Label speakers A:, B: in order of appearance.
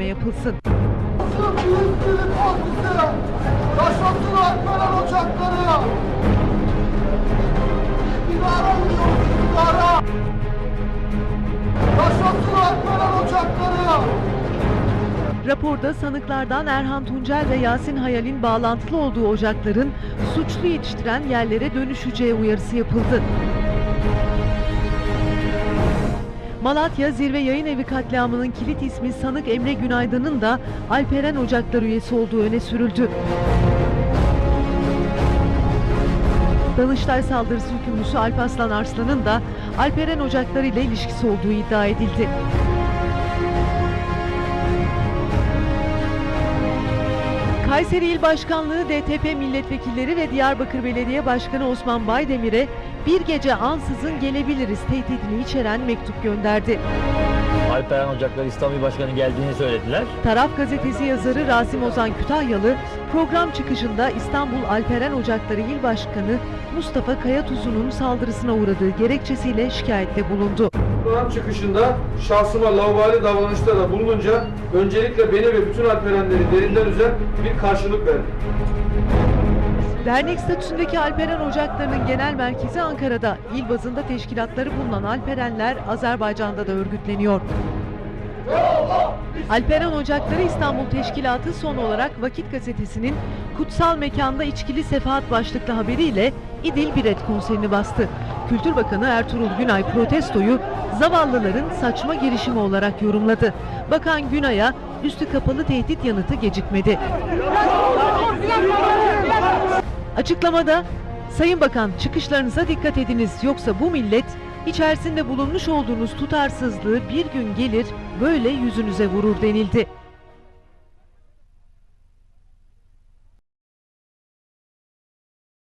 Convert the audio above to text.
A: yapılsın. Raporda sanıklardan Erhan Tuncel ve Yasin Hayal'in bağlantılı olduğu ocakların suçlu yetiştiren yerlere dönüşeceği uyarısı yapıldı. Malatya Zirve Yayın Evi katliamının kilit ismi sanık Emre Günaydın'ın da Alperen Ocaklar üyesi olduğu öne sürüldü. Danıştay saldırısı hükümlüsü Alparslan Arslan'ın da Alperen Ocakları ile ilişkisi olduğu iddia edildi. Kayseri İl Başkanlığı DTP milletvekilleri ve Diyarbakır Belediye Başkanı Osman Baydemir'e bir gece ansızın gelebiliriz tehdidini içeren mektup gönderdi.
B: Alperen Ocakları İstanbul Başkanı geldiğini söylediler.
A: Taraf gazetesi yazarı Rasim Ozan Kütahyalı program çıkışında İstanbul Alperen Ocakları İl Başkanı Mustafa Kayatuz'un saldırısına uğradığı gerekçesiyle şikayette bulundu.
C: Program çıkışında şahsıma lavabali davranışta da bulununca öncelikle beni ve bütün alperenleri derinden üzen bir karşılık verdi.
A: Dernek statüsündeki Alperen Ocakları'nın genel merkezi Ankara'da. İl bazında teşkilatları bulunan Alperenler Azerbaycan'da da örgütleniyor. Alperen Ocakları İstanbul Teşkilatı son olarak Vakit Gazetesi'nin Kutsal Mekanda İçkili Sefahat başlıklı haberiyle İdil Biret konserini bastı. Kültür Bakanı Ertuğrul Günay protestoyu zavallıların saçma girişimi olarak yorumladı. Bakan Günay'a üstü kapalı tehdit yanıtı gecikmedi. Açıklamada Sayın Bakan çıkışlarınıza dikkat ediniz yoksa bu millet içerisinde bulunmuş olduğunuz tutarsızlığı bir gün gelir böyle yüzünüze vurur denildi.